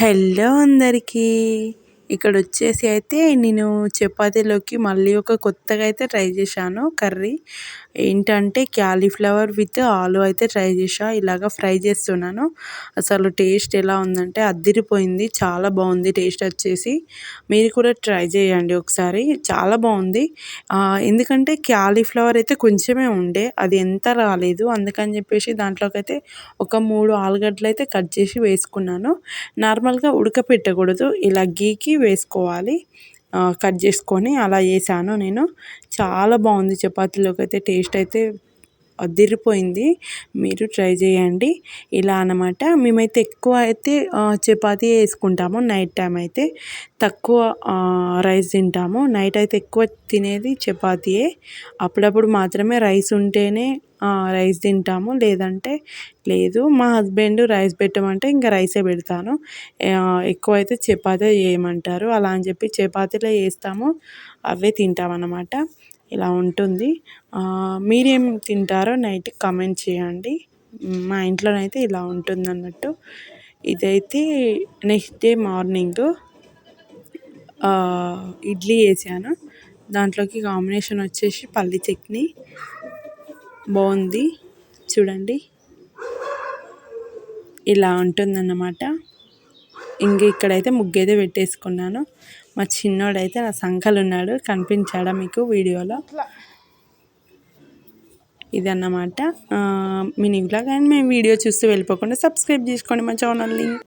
Hello అందరికీ. ఇక్కడ వచ్చేసి అయితే నేను చపాతీలోకి మళ్ళీ ఒక కొత్తగా అయితే ట్రై చేశాను కర్రీ. ఏంటంటే క్యాలీఫ్లవర్ విత్ ఆలు అయితే ట్రై చేశా. ఇలాగ ఫ్రై చేస్తున్నాను. అసలు టేస్ట్ ఎలా ఉందంటే అద్దిరిపోయింది. చాలా బాగుంది టేస్ట్ వచ్చేసి. మీరు కూడా ట్రై చేయండి ఒకసారి. చాలా బాగుంది. ఎందుకంటే క్యాలీఫ్లవర్ అయితే కొంచెమే ఉండే. అది ఎంత రాలేదు. అందుకని చెప్పేసి దాంట్లోకైతే ఒక మూడు ఆలుగడ్డలు అయితే కట్ చేసి వేసుకున్నాను. నార్మల్గా ఉడకపెట్టకూడదు. ఇలా గీకి వేసుకోవాలి. కట్ చేసుకొని అలా చేశాను నేను. చాలా బాగుంది చపాతీలోకి అయితే టేస్ట్ అయితే అదిరిపోయింది. మీరు ట్రై చేయండి. ఇలా అనమాట మేమైతే ఎక్కువ అయితే చపాతీ వేసుకుంటాము. నైట్ టైం అయితే తక్కువ రైస్ తింటాము. నైట్ అయితే ఎక్కువ తినేది చపాతీయే. అప్పుడప్పుడు మాత్రమే రైస్ ఉంటేనే రైస్ తింటాము. లేదంటే లేదు. మా హస్బెండ్ రైస్ పెట్టమంటే ఇంకా రైసే పెడతాను. ఎక్కువ అయితే చపాతీ చేయమంటారు. అలా అని చెప్పి చపాతీలో వేస్తాము అవే తింటామన్నమాట. ఇలా ఉంటుంది. మీరేం తింటారో నైట్ కమెంట్ చేయండి. మా ఇంట్లోనైతే ఇలా ఉంటుంది అన్నట్టు ఇదైతే నెక్స్ట్ డే మార్నింగ్ ఇడ్లీ వేసాను దాంట్లోకి కాంబినేషన్ వచ్చేసి పల్లి చట్నీ. బాగుంది. చూడండి. ఇలా ఉంటుందన్నమాట. ఇంక ఇక్కడైతే ముగ్గు అయితే పెట్టేసుకున్నాను. మా చిన్నోడైతే నా సంకలు ఉన్నాడు కనిపించాడా మీకు వీడియోలో? ఇదన్నమాట. మీ బ్లాగ్ అండ్ మేము వీడియో చూస్తూ వెళ్ళిపోకుండా సబ్స్క్రైబ్ చేసుకోండి మా ఛానల్ని.